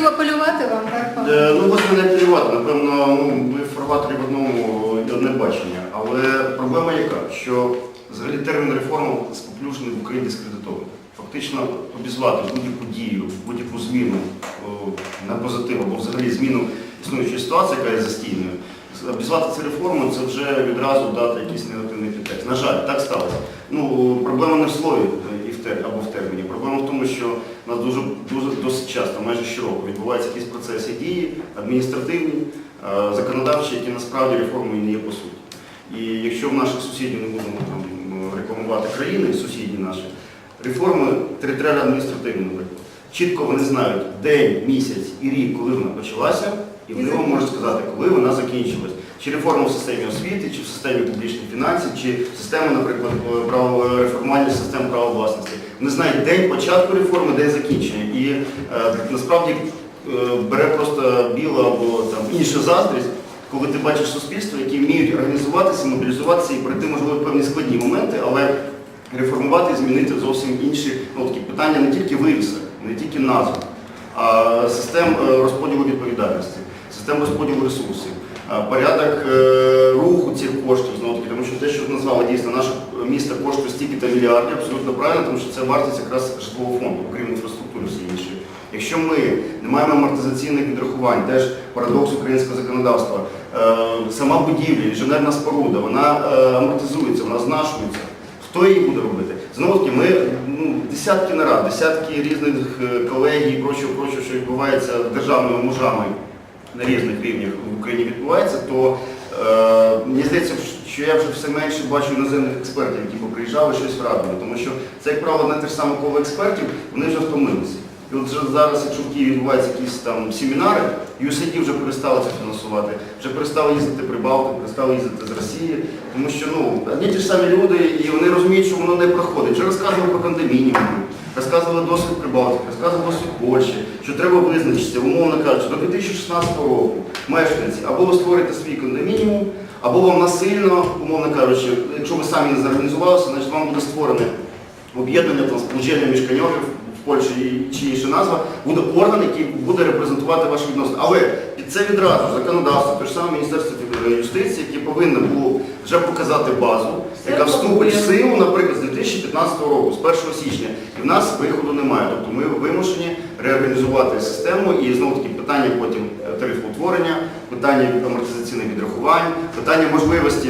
хотів апелювати вам, так? Е, Ну, можна не апелювати. Напевно, ну, ви в в одному і одне бачення. Але проблема яка? Що взагалі термін реформи споплюжений в Україні дискредитований. Фактично обізвати будь-яку дію, будь-яку зміну о, на позитив або взагалі зміну існуючої ситуації, яка є застійною, обізвати це реформою, це вже відразу дати якийсь негативний підтекст. На жаль, так сталося. Ну, проблема не в слові е, і в тер... або в терміні. Проблема в тому, що у нас дуже, дуже досить часто, майже щороку, відбуваються якісь процеси дії, адміністративні, е, законодавчі, які насправді реформою не є по суті. І якщо в наших сусідів не будемо там рекламувати країни, сусідні наші, реформи територіально-адміністративні, наприклад, чітко вони знають день, місяць і рік, коли вона почалася, і вони вам можуть сказати, коли вона закінчилась. Чи реформа в системі освіти, чи в системі публічних фінансів, чи система, наприклад, право реформування систем права власності. Вони знають день початку реформи, день закінчення. І е, насправді е, бере просто біла або там інша заздрість, коли ти бачиш суспільство, які вміють організуватися, мобілізуватися і пройти, можливо, певні складні моменти, але реформувати і змінити зовсім інші ну, такі питання не тільки вивіса, не тільки назв, а систем е, розподілу відповідальності, систем розподілу ресурсів, е, порядок е, руху цих коштів, знову таки, тому що те, що назвали дійсно, наше місто коштує стільки-то мільярдів, абсолютно правильно, тому що це вартість якраз житлового фонду, окрім інфраструктури всі інші. Якщо ми не маємо амортизаційних відрахувань, теж парадокс українського законодавства, е, сама будівля, інженерна споруда, вона е, амортизується, вона знашується. Хто її буде робити? Знову таки, ми ну, десятки нарад, десятки різних колегій і прочого, прочого, що відбувається державними мужами на різних рівнях в Україні відбувається, то е, мені здається, що я вже все менше бачу іноземних експертів, які поприїжджали щось радили, тому що це, як правило, не те ж саме коло експертів, вони вже втомилися. І от вже зараз, якщо в Києві відбуваються якісь там семінари, USAID вже перестали це фінансувати, вже перестали їздити Прибалти, перестали їздити з Росії, тому що ну, одні ті ж самі люди, і вони розуміють, що воно не проходить. Вже розказували про кондомініум, розказували досвід Прибалтики, розказували досвід Польщі, що треба визначитися, умовно кажучи, до 2016 року мешканці або ви створите свій кондомініум, або вам насильно, умовно кажучи, якщо ви самі не зорганізувалися, значить вам буде створене об'єднання там сполучення міжканьовів в Польщі чи інша назва, буде орган, який буде репрезентувати ваші відносини. Але під це відразу законодавство, те ж саме Міністерство юстиції, яке повинно було вже показати базу, яка вступить в силу, наприклад, 2015 року, з 1 січня. І в нас виходу немає. Тобто ми вимушені реорганізувати систему і знову таки питання потім е, тарифоутворення, питання амортизаційних відрахувань, питання можливості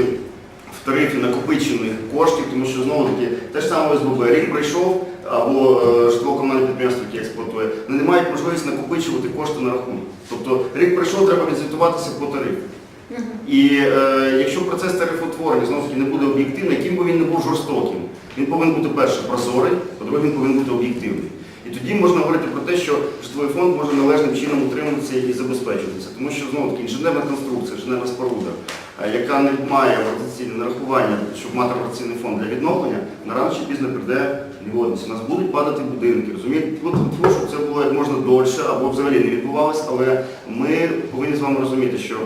в тарифі накопичених коштів, тому що знову таки те ж саме ОСББ рік прийшов або е, житлово-комунальне підприємство, яке експлуатує, вони не мають можливість накопичувати кошти на рахунок. Тобто рік прийшов, треба відзвітуватися по тарифу. І е, якщо процес тарифотворення знову таки не буде об'єктивний, яким би він не був жорстоким, він повинен бути перше прозорий, по-друге, він повинен бути об'єктивний. І тоді можна говорити про те, що житловий фонд може належним чином утримуватися і забезпечуватися. Тому що знову таки інженерна конструкція, інженерна споруда, е, яка не має амортизаційне нарахування, щоб мати амортизаційний фонд для відновлення, на рано чи пізно прийде негодність. У нас будуть падати будинки. Розумієте, тому, щоб це було як можна дольше або взагалі не відбувалося, але ми повинні з вами розуміти, що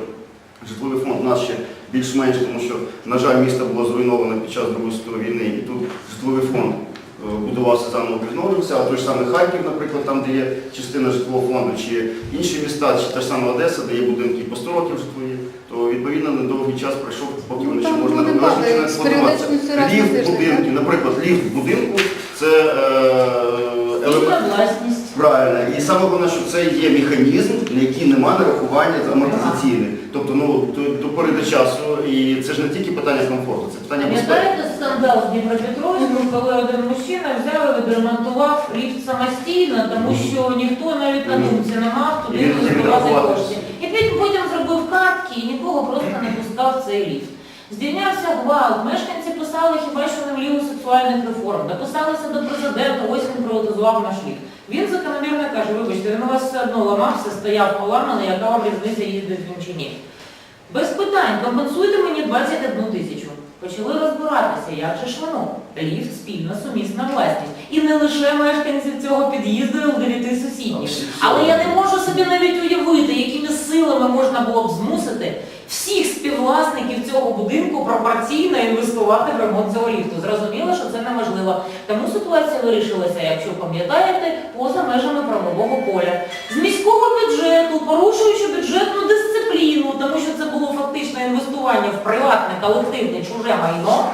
Житловий фонд у нас ще більш-менш, тому що, на жаль, місто було зруйноване під час Другої світової війни, і тут житловий фонд е, будувався заново відновлювався, а той ж самий Харків, наприклад, там, де є частина житлового фонду, чи інші міста, чи та ж сама Одеса, де є будинки по 100 років житлові, то відповідно недовгий час пройшов, поки Ну, вони ще можна вони належно падають не з експлуатуватися. періодичністю раз на Ліфт будинку, наприклад, ліфт в будинку це е, елемент. Правильно. І саме головне, що це є механізм, на який немає нарахування амортизаційних. Тобто, ну, до, до пори до часу, і це ж не тільки питання комфорту, це питання безпеки. Пам'ятаєте скандал з Дніпропетровськом, коли один мужчина взяв і відремонтував ліфт самостійно, тому що ніхто навіть на думці не мав туди він кошти. І потім потім зробив картки і нікого просто не пускав в цей ліфт. Здійнявся гвалт, мешканці писали хіба що не вліво сексуальних реформ, дописалися до президента, ось він приватизував наш ліфт. Він закономірно каже, вибачте, він у вас все одно ламався, стояв поламаний, яка вам різниця їздить він чи ні. Без питань, компенсуйте мені 21 тисячу. Почали розбиратися, як же ж воно. Ліфт спільна сумісна власність. І не лише мешканців цього під'їзду, але дев'яти сусідніх. Але я не можу собі навіть уявити, якими силами можна було б змусити всіх співвласників цього будинку пропорційно інвестувати в ремонт цього ліфту. Зрозуміло, що це неможливо. Тому ситуація вирішилася, якщо пам'ятаєте, поза межами правового поля. З міського бюджету, порушуючи бюджетну дисципліну, тому що це було фактично інвестування в приватне, колективне, чуже майно,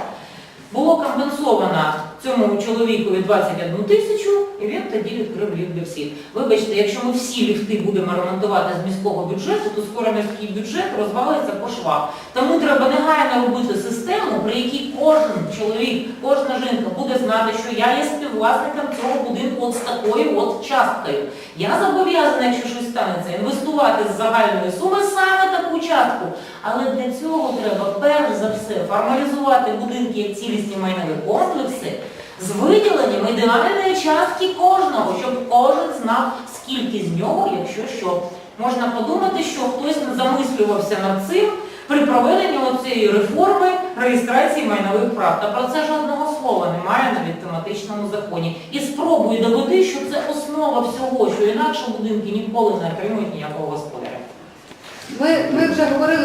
було компенсовано цьому чоловікові 21 тисячу, і він тоді відкрив ліфт для всіх. Вибачте, якщо ми всі ліфти будемо ремонтувати з міського бюджету, то скоро міський бюджет розвалиться по швах. Тому треба негайно робити систему, при якій кожен чоловік, кожна жінка буде знати, що я є співвласником цього будинку от з такою от часткою. Я зобов'язана, якщо щось станеться, інвестувати з загальної суми саме таку частку. Але для цього треба перш за все формалізувати будинки як цілісні майнові комплекси з виділенням ідеальної частки кожного, щоб кожен знав, скільки з нього, якщо що. Можна подумати, що хтось замислювався над цим при проведенні цієї реформи реєстрації майнових прав. Та про це жодного слова немає навіть в тематичному законі. І спробуй доведи, що це основа всього, що інакше будинки ніколи не отримують ніякого господаря. Ми, ми вже говорили